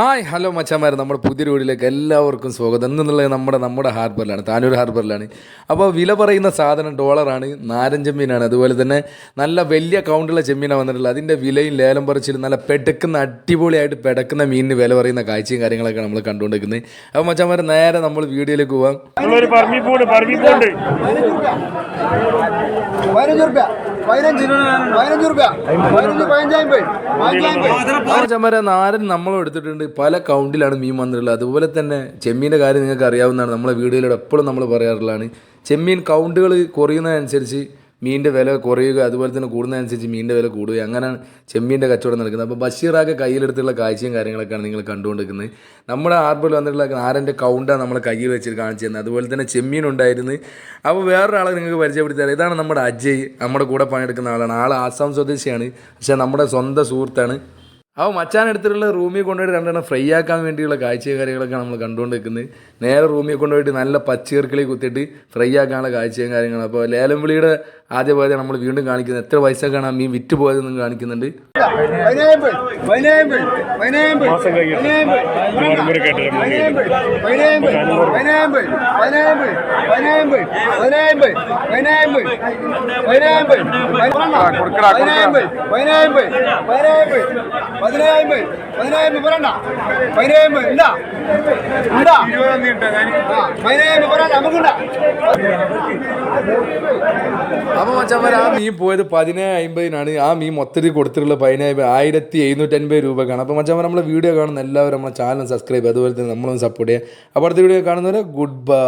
Hi hello മച്ചാമാർ നമ്മുടെ പുതിയ വീടിലേക്ക് എല്ലാവർക്കും സ്വാഗതം. എന്നുള്ളത് നമ്മുടെ നമ്മുടെ ഹാർബറിലാണ് താനൂർ ഹാർബറിലാണ്. അപ്പോൾ വില പറയുന്ന സാധനം ഡോളറാണ് നാരൻ ചെമ്മീനാണ്. അതുപോലെ തന്നെ നല്ല വലിയ കൗണ്ടുള്ള ചെമ്മീനാണ് വന്നിട്ടുള്ളത്. അതിന്റെ വിലയും ലേലം പറിച്ചിൽ നല്ല പെടക്കുന്ന അടിപൊളിയായിട്ട് പെടക്കുന്ന മീനിന് വില പറയുന്ന കാഴ്ചയും കാര്യങ്ങളൊക്കെ നമ്മൾ കണ്ടുകൊണ്ടിരിക്കുന്നത്. അപ്പോൾ മച്ചാമാർ നേരെ നമ്മൾ വീഡിയോയിലേക്ക് പോവാം. ചമര നാരൻ നമ്മൾ എടുത്തിട്ടുണ്ട്. പല കൗണ്ടിലാണ് മീൻ വന്നിട്ടുള്ളത്. അതുപോലെ തന്നെ ചെമ്മീന്റെ കാര്യം നിങ്ങൾക്ക് അറിയാവുന്നതാണ്. നമ്മളെ വീടുകളിലൂടെ എപ്പോഴും നമ്മൾ പറയാറുള്ളതാണ്. ചെമ്മീൻ കൗണ്ടുകൾ കുറയുന്നതനുസരിച്ച് മീനിന്റെ വില കുറയുക അതുപോലെ തന്നെ കൂടുന്നതനുസരിച്ച് മീനിന്റെ വില കൂടുക അങ്ങനെയാണ് ചെമ്മീന്റെ കച്ചവടം നടക്കുന്നത്. അപ്പോൾ ബഷീറാകെ കയ്യിലെടുത്തുള്ള കാഴ്ചയും കാര്യങ്ങളൊക്കെയാണ് നിങ്ങൾ കണ്ടുകൊണ്ടിരിക്കുന്നത്. നമ്മുടെ ആർബിൽ വന്നിട്ടുള്ള ആരന്റെ കൗണ്ടാണ് നമ്മളെ കയ്യിൽ വെച്ചിട്ട് കാണിച്ചു തന്നത് അതുപോലെ തന്നെ ചെമ്മീൻ ഉണ്ടായിരുന്നു. അപ്പോൾ വേറൊരാളെ നിങ്ങൾക്ക് പരിചയപ്പെടുത്തി തരാം ഇതാണ് നമ്മുടെ അജയ് നമ്മുടെ കൂടെ പണിയെടുക്കുന്ന ആളാണ്. ആൾ ആസാം സ്വദേശിയാണ് പക്ഷേ നമ്മുടെ സ്വന്തം സുഹൃത്താണ്. അപ്പോൾ മച്ചാൻ എടുത്തിട്ടുള്ള റൂമിൽ കൊണ്ടുപോയിട്ട് രണ്ടെണ്ണം ഫ്രൈ ആക്കാൻ വേണ്ടിയുള്ള കാഴ്ച കാര്യങ്ങളൊക്കെ നമ്മൾ കണ്ടുകൊണ്ടിരിക്കുന്നത്. നേരെ റൂമിൽ കൊണ്ടുപോയിട്ട് നല്ല പച്ചീർക്കിളി കുത്തിയിട്ട് ഫ്രൈ ആക്കാനുള്ള കാഴ്ചയും കാര്യങ്ങളും. അപ്പോൾ ലേലം വിളിയുടെ ആദ്യ പോയത് നമ്മൾ വീണ്ടും കാണിക്കുന്നത്. എത്ര പൈസക്കാണ് ആ മീൻ വിറ്റ് പോയതെന്നും കാണിക്കുന്നുണ്ട്. പതിനായിരം അപ്പോൾ മച്ചവർ ആ മീൻ പോയത് പതിനേഴ് അമ്പതിനാണ് ആ മീൻ മൊത്തത്തിൽ കൊടുത്തിട്ടുള്ളത് പതിനേഴ് ആയിരത്തി എഴുന്നൂറ്റി അൻപത് രൂപക്കാണ്. അപ്പോൾ മച്ചവർ നമ്മളെ വീഡിയോ കാണുന്ന എല്ലാവരും നമ്മളെ ചാനൽ സബ്സ്ക്രൈബ് അതുപോലെ തന്നെ നമ്മളൊന്ന് സപ്പോർട്ട് ചെയ്യുക. അപ്പോൾ അടുത്ത വീഡിയോ കാണുന്നവരെ ഗുഡ് ബൈ